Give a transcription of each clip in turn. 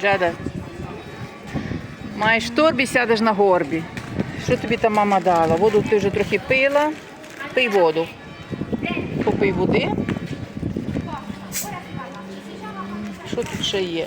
Джада. Маєш торбі, сядеш на горбі. Що тобі там мама дала? Воду ти вже трохи пила. Пий воду. Попий води. Що тут ще є?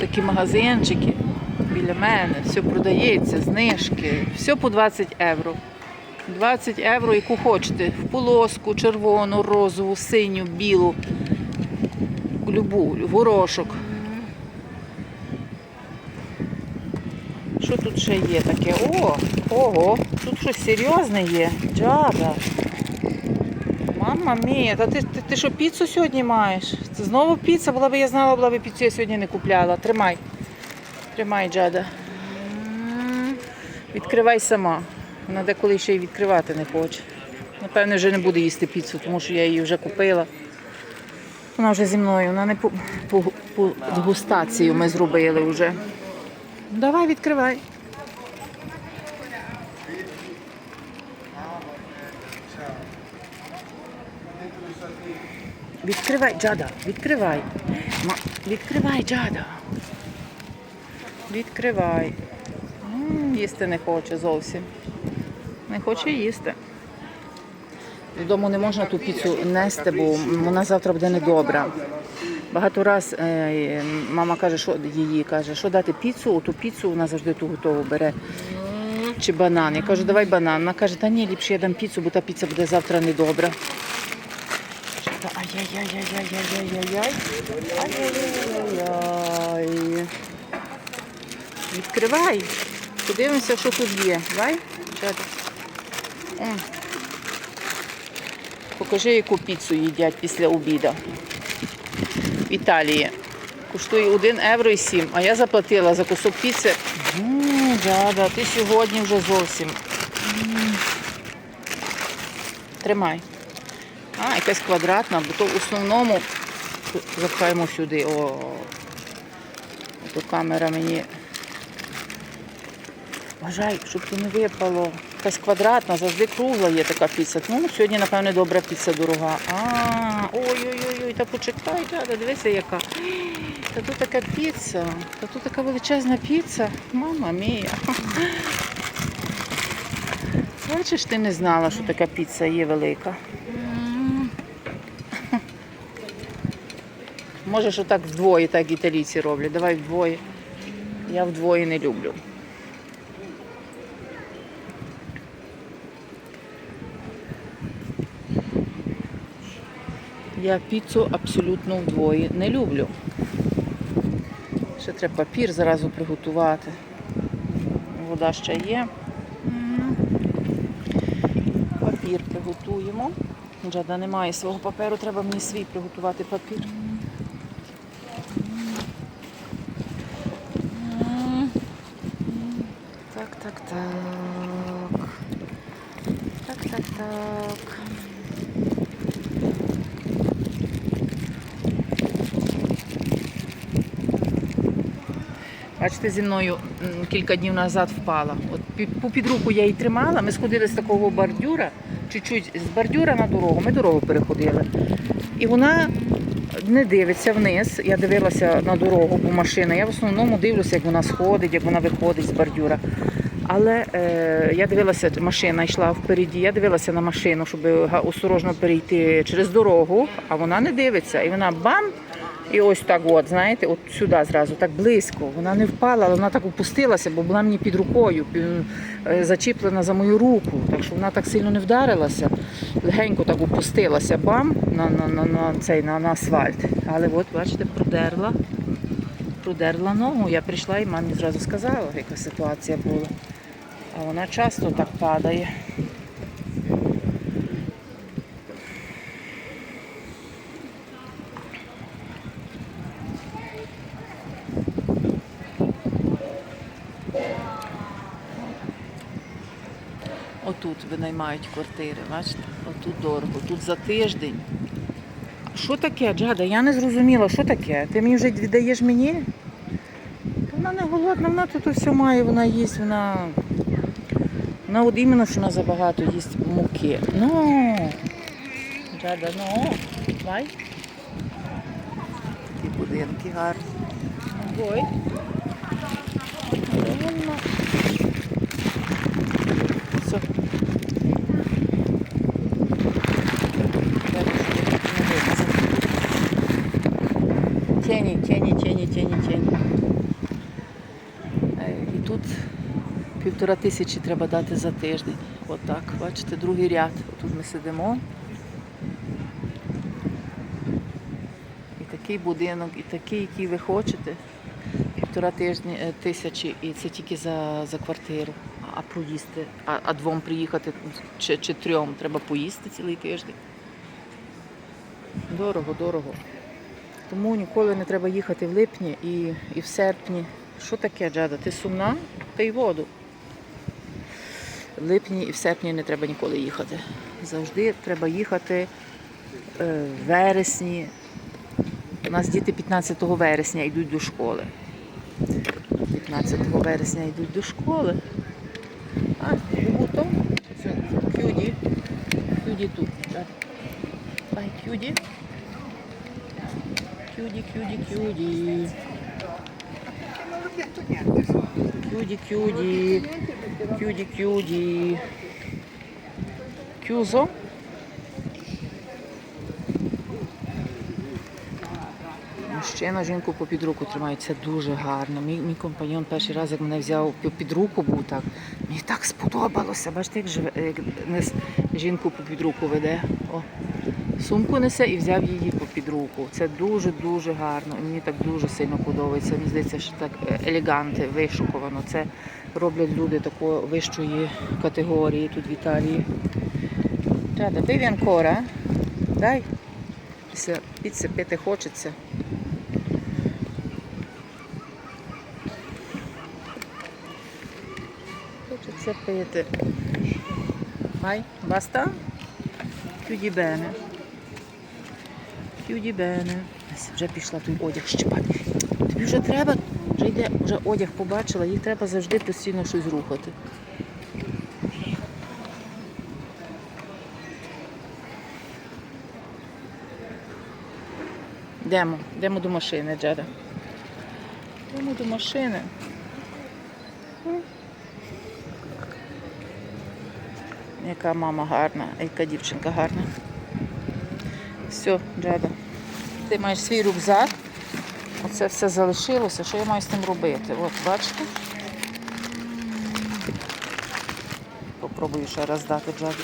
Такі магазинчики біля мене, все продається, знижки, все по 20 євро. 20 євро, яку хочете. В полоску, червону, розову, синю, білу, любу, горошок. Що тут ще є таке? О, ого, тут щось серйозне є. Джада. Мама мія, та ти, ти, ти що піцу сьогодні маєш? Це знову піца, була б я знала, була б піцу я сьогодні не купляла. Тримай. Тримай, Джада. Відкривай сама. Вона деколи ще й відкривати не хоче. Напевне, вже не буде їсти піцу, тому що я її вже купила. Вона вже зі мною, вона не по, по, по дегустацію ми зробили вже. Давай, відкривай. Відкривай, Джада, відкривай. Ма, відкривай, Джада. Відкривай. М, Їсти не хоче зовсім. Не хоче їсти. Додому не можна ту піцу нести, бо вона завтра буде недобра. Багато раз е, мама каже, що її каже, що дати піцу, ту піцу вона завжди ту готову бере. Чи банан. Я кажу, давай банан. Вона каже, та ні, ліпше я дам піцу, бо та піца буде завтра недобра. Ай-яй-яй-яй-яй-яй-яй-яй. Ай-яй-яй-яй. Відкривай. Подивимося, що тут є. Давай. Покажи, яку піцу їдять після обіду. В Італії. Коштує 1 євро і 7, а я заплатила за кусок піци. М, Джада, ти сьогодні вже зовсім. М. Тримай. А, якась квадратна, бо то в основному запхаємо сюди. О, то камера мені. Бажай, щоб то не випало. Якась квадратна, завжди кругла є така піца. Ну, сьогодні, напевне, добра піца дорога. А, ой-ой-ой, та почекай, Джада, дивися яка. Та тут така піца, та тут така величезна піца. Мама мія. Бачиш, ти не знала, що така піца є велика. Може, що так вдвоє, так італійці роблять. Давай вдвоє. Я вдвоє не люблю. Я піцу абсолютно вдвоє не люблю. Ще треба папір зразу приготувати. Вода ще є. Папір приготуємо. Джада немає свого паперу, треба мені свій приготувати папір. Так, так, так. Так, так, так. Бачите, зі мною кілька днів назад впала. От під, руку я її тримала. Ми сходили з такого бордюра, чуть-чуть з бордюра на дорогу. Ми дорогу переходили. І вона не дивиться вниз. Я дивилася на дорогу, бо машина. Я в основному дивлюся, як вона сходить, як вона виходить з бордюра. Але е, я дивилася, машина йшла впереді, я дивилася на машину, щоб осторожно перейти через дорогу, а вона не дивиться. І вона бам! І ось так, от, знаєте, от сюди зразу, так близько. Вона не впала, але вона так опустилася, бо була мені під рукою, е, зачіплена за мою руку. Так що вона так сильно не вдарилася, легенько так опустилася, бам, на, на, на, на, цей, на, на асфальт. Але от, бачите, продерла. Продерла ногу. Я прийшла і мамі зразу сказала, яка ситуація була. А вона часто так падає. Отут винаймають квартири, бачите? Отут дорого, тут за тиждень. Що таке, Джада? Я не зрозуміла, що таке? Ти мені вже віддаєш мені? Вона не голодна, вона тут все має, вона їсть, вона. Вона от іменно, що вона забагато їсть муки. Ну, Джада, ну. Давай. Такі будинки гарні. Ой. Правильно. Все. Тіні, тіні, тіні, тіні, тіні. Е, І тут півтора тисячі треба дати за тиждень. Отак, бачите, другий ряд. Тут ми сидимо. І такий будинок, і такий, який ви хочете. Півтора е, тисячі, і це тільки за, за квартиру. А проїсти, а, а двом приїхати чи, чи трьом треба поїсти цілий тиждень. Дорого, дорого. Тому ніколи не треба їхати в липні і, і в серпні. Що таке, Джада? Ти сумна? Пий воду. В липні і в серпні не треба ніколи їхати. Завжди треба їхати е, в вересні. У нас діти 15 вересня йдуть до школи. 15 вересня йдуть до школи. А, Бубуто. Все, Кюді. Кюді тут. Так. Ай, Кюді. Кюді, кюді, кюді. Кюді, кюді. Кюді, кюді. Кюзо. Мужчина жінку по під руку тримає. Це дуже гарно. Мій, мій компаньон перший раз, як мене взяв під- руку, був так. Мені так сподобалося. Бачите, як живе, як жінку по під руку веде. О. Сумку несе і взяв її під руку. Це дуже-дуже гарно. Мені так дуже сильно подобається. Мені здається, що так е, елеганти, вишуковано. Це роблять люди такої вищої категорії тут в Італії. Рада, пий анкора. Дай. Після піци пити хочеться. Хочеться пити. Vai, basta? Bene. Chiudi bene. Ось Вже пішла той одяг щипати. Тобі вже треба, вже йде, вже одяг побачила, їй треба завжди постійно щось рухати. Йдемо, йдемо до машини, Джеда. Йдемо до машини. Яка мама гарна, яка дівчинка гарна. Все, Джеда. Ти маєш свій рюкзак. Оце все залишилося. Що я маю з тим робити? От, бачите? Попробую ще раз дати Джаді.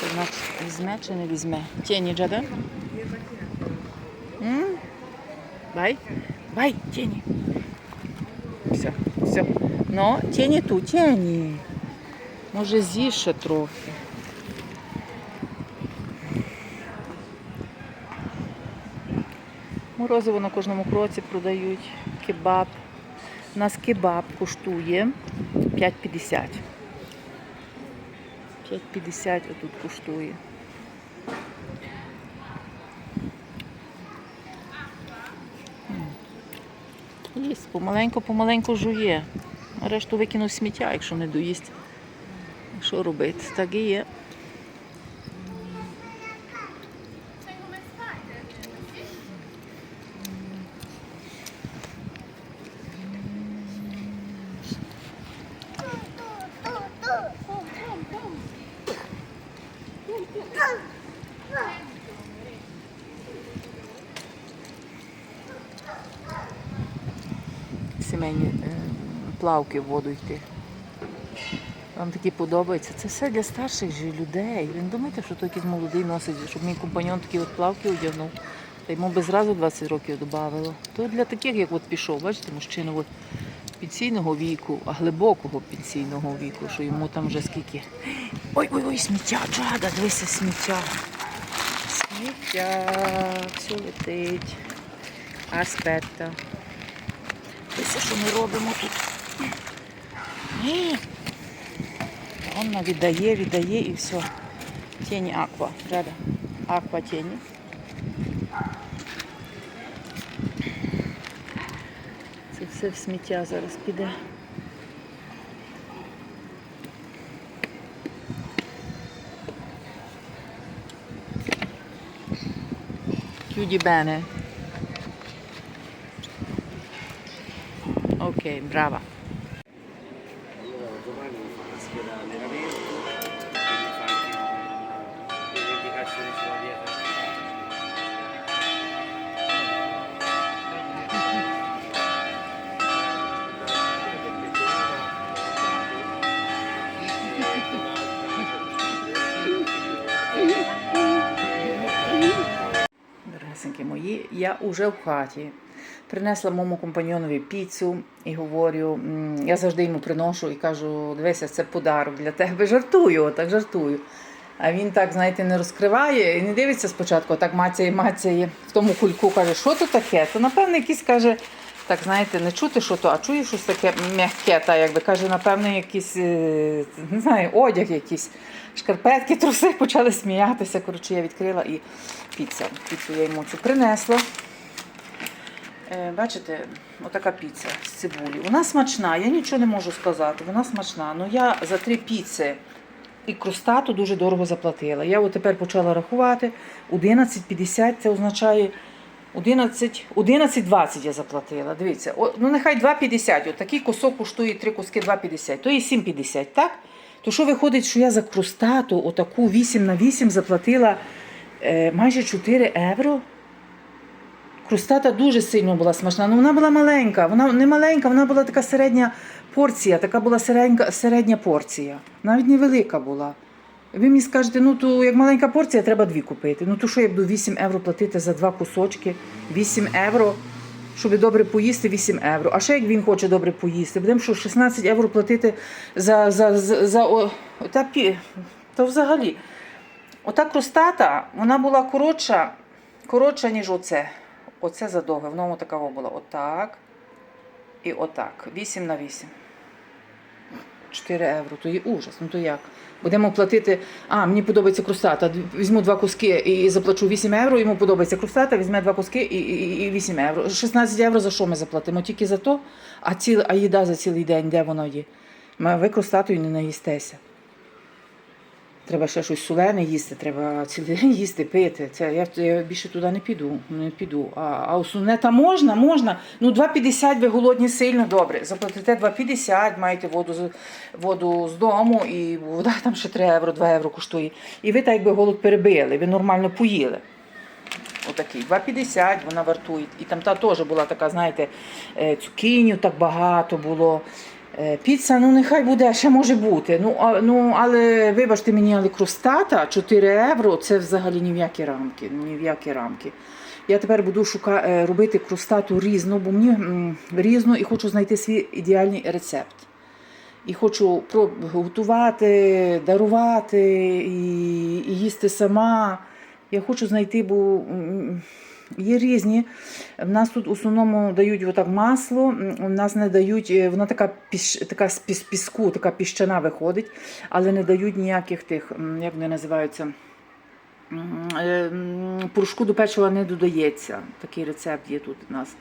Чи вона візьме чи не візьме? Тіні, Джада? Бай. Бай, тіні. Все, все. Ну, тіні тут, тіні. Може, з'їж ще трохи. Морозиво на кожному кроці продають. Кебаб. У нас кебаб коштує 5,50. 5,50 отут коштує. Їсть, помаленьку-помаленьку жує. Решту викинув сміття, якщо не доїсть. Що робити? Так і є. Сімейні е, плавки в воду йти. Вам такі подобаються. Це все для старших же людей. Ви не думаєте, що то якийсь молодий носить, щоб мій компаньон такі от плавки одягнув. Та йому би зразу 20 років додавало. То для таких, як от пішов, бачите, мужчина от пенсійного віку, а глибокого пенсійного віку, що йому там вже скільки. Ой-ой-ой, сміття, джада, дивися, сміття. Сміття, все летить. Аспетта. Дивися, що ми робимо тут. Ні. Вона віддає, віддає і все. Тіні аква. Рада. Аква тіні. Це все в сміття зараз піде. tutti bene? Ok, brava. Allora domani mi fa una scheda allenamento e mi fa anche un- sulla dieta. Дорогесенькі мої, я уже в хаті. Принесла моєму компаньйонові піцу і говорю, я завжди йому приношу і кажу: дивися, це подарок для тебе. Жартую, так жартую. А він так, знаєте, не розкриває і не дивиться спочатку, так мацяє, мацяє в тому кульку, каже, що то таке? То напевно якийсь каже, так знаєте, не чути, що то, а чує щось таке м'яке, та якби каже, напевно, якийсь не знаю, одяг якийсь, шкарпетки, труси почали сміятися. Коротше, я відкрила і піца. Піцу я йому цю принесла. Е, Бачите, отака піца з цибулі. Вона смачна, я нічого не можу сказати. Вона смачна. Ну я за три піци і крустату дуже дорого заплатила. Я от тепер почала рахувати. 11,50 це означає 11, 11,20 я заплатила. Дивіться, о, ну нехай 2,50. От такий кусок коштує три куски 2,50. То є 7,50, так? То що виходить, що я за крустату отаку 8 на 8 заплатила е, майже 4 євро? Крустата дуже сильно була смачна. Ну вона була маленька. Вона не маленька, вона була така середня порція, така була середня, середня порція. Навіть невелика була. Ви мені скажете, ну то як маленька порція, треба дві купити. Ну то що я буду 8 євро платити за два кусочки? 8 євро, щоб добре поїсти, 8 євро. А ще як він хоче добре поїсти, будемо що 16 євро платити за, за, за, за о, та, то взагалі. Ота крустата, вона була коротша, коротша, ніж оце. Оце задовге. в Воно такого було отак і отак. 8 на 8. 4 євро. То є ужас. Ну то як? Будемо платити. А, мені подобається крустата. Візьму два куски і заплачу 8 євро. Йому подобається крустата, візьме два куски і, і, і 8 євро. 16 євро за що ми заплатимо? Тільки за то, а, ціл, а їда за цілий день, де воно є? Ви крустатою не наїстеся. Треба ще щось солене їсти, треба цілий день їсти, пити. Це я, я більше туди не піду. Не піду. А, а основне та можна, можна. Ну 2,50 ви голодні сильно добре. Заплатите 2,50, маєте воду з воду з дому, і вода там ще 3 євро, 2 євро коштує. І ви так якби голод перебили, ви нормально поїли. Отакий 2,50 вона вартує. І там та теж була така, знаєте, е, цукінів так багато було. Е, Піца, ну нехай буде, ще може бути. Ну, а, ну але вибачте мені, але крустата 4 євро це взагалі ні в які рамки. Ні в які рамки. Я тепер буду шука, е, робити крустату різну, бо мені різну і хочу знайти свій ідеальний рецепт. І хочу готувати, дарувати і, і їсти сама. Я хочу знайти, бо є різні. В нас тут в основному дають отак масло, у нас не дають, е, вона така, піш, така з піс- піску, така піщана виходить, але не дають ніяких тих, як вони називаються. е, Порошку до печива не додається. Такий рецепт є тут у нас.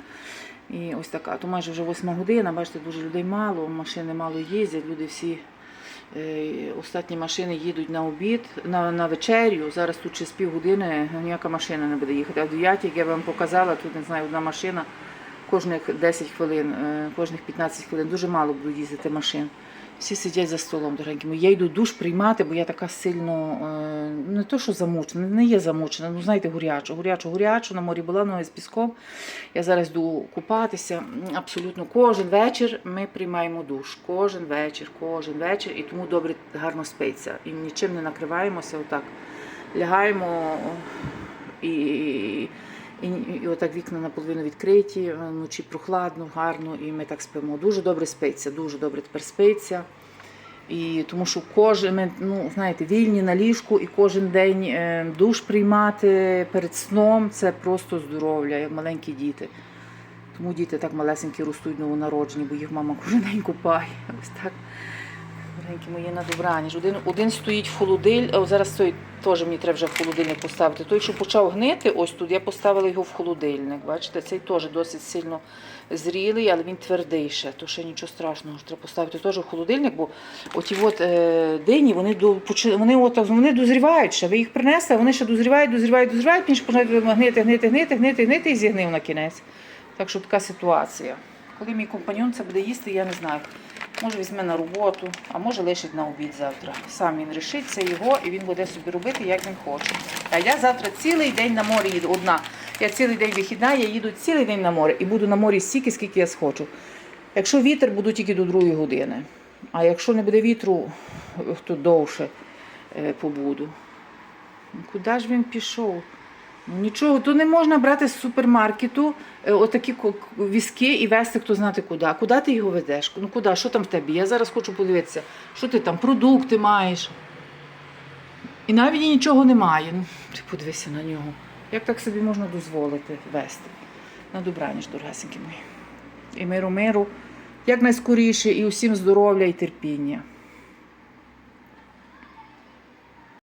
І ось така. То майже вже восьма година, бачите, дуже людей мало, машини мало їздять, люди всі. Е, Остатні машини їдуть на обід, на, на вечерю. Зараз тут через півгодини ніяка машина не буде їхати. А в 9, як я вам показала, тут не знаю, одна машина кожних 10 хвилин, е, кожних 15 хвилин. Дуже мало будуть їздити машин. Всі сидять за столом, мої. Я йду душ приймати, бо я така сильно е, не то, що замучена, не є замучена. Ну знаєте, гурячо, гурячо, гурячо. На морі була ноги з піском. Я зараз йду купатися. Абсолютно кожен вечір ми приймаємо душ. Кожен вечір, кожен вечір, і тому добре гарно спиться. І нічим не накриваємося. Отак лягаємо і, і, і, отак вікна наполовину відкриті, вночі прохладно, гарно, і ми так спимо. Дуже добре спиться, дуже добре тепер спиться. І тому що кожен, ми, ну, знаєте, вільні на ліжку і кожен день е, душ приймати перед сном це просто здоров'я, як маленькі діти. Тому діти так малесенькі ростуть новонароджені, бо їх мама кожен день купає. Ось так. Дорогенькі мої на добраніч. Один, один стоїть в холодильник, зараз той теж мені треба вже в холодильник поставити. Той, що почав гнити, ось тут, я поставила його в холодильник. Бачите, цей теж досить сильно зрілий, але він твердий ще, то ще нічого страшного. Треба поставити теж в холодильник, бо оті от, е, дині, вони, до, вони, от, вони дозрівають ще. Ви їх принесли, вони ще дозрівають, дозрівають, дозрівають, він починає гнити, гнити, гнити, гнити, гнити і зігнив на кінець. Так що така ситуація. Коли мій компаньон це буде їсти, я не знаю. Може візьме на роботу, а може лишить на обід завтра. Сам він рішить, це його, і він буде собі робити, як він хоче. А я завтра цілий день на морі їду. Одна. Я цілий день вихідна, я їду цілий день на море і буду на морі стільки, скільки я схочу. Якщо вітер, буду тільки до другої години. А якщо не буде вітру, то довше е, побуду. Ну, Куди ж він пішов? Нічого, то не можна брати з супермаркету е, отакі візки і вести хто знати куди. Куди ти його ведеш? Ну куди? Що там в тебе? Я зараз хочу подивитися, що ти там, продукти маєш. І навіть нічого немає. Ну, ти подивися на нього. Як так собі можна дозволити вести? На добраніч, дорогесенькі мої. І миру, миру, як найскоріше, і усім здоров'я і терпіння.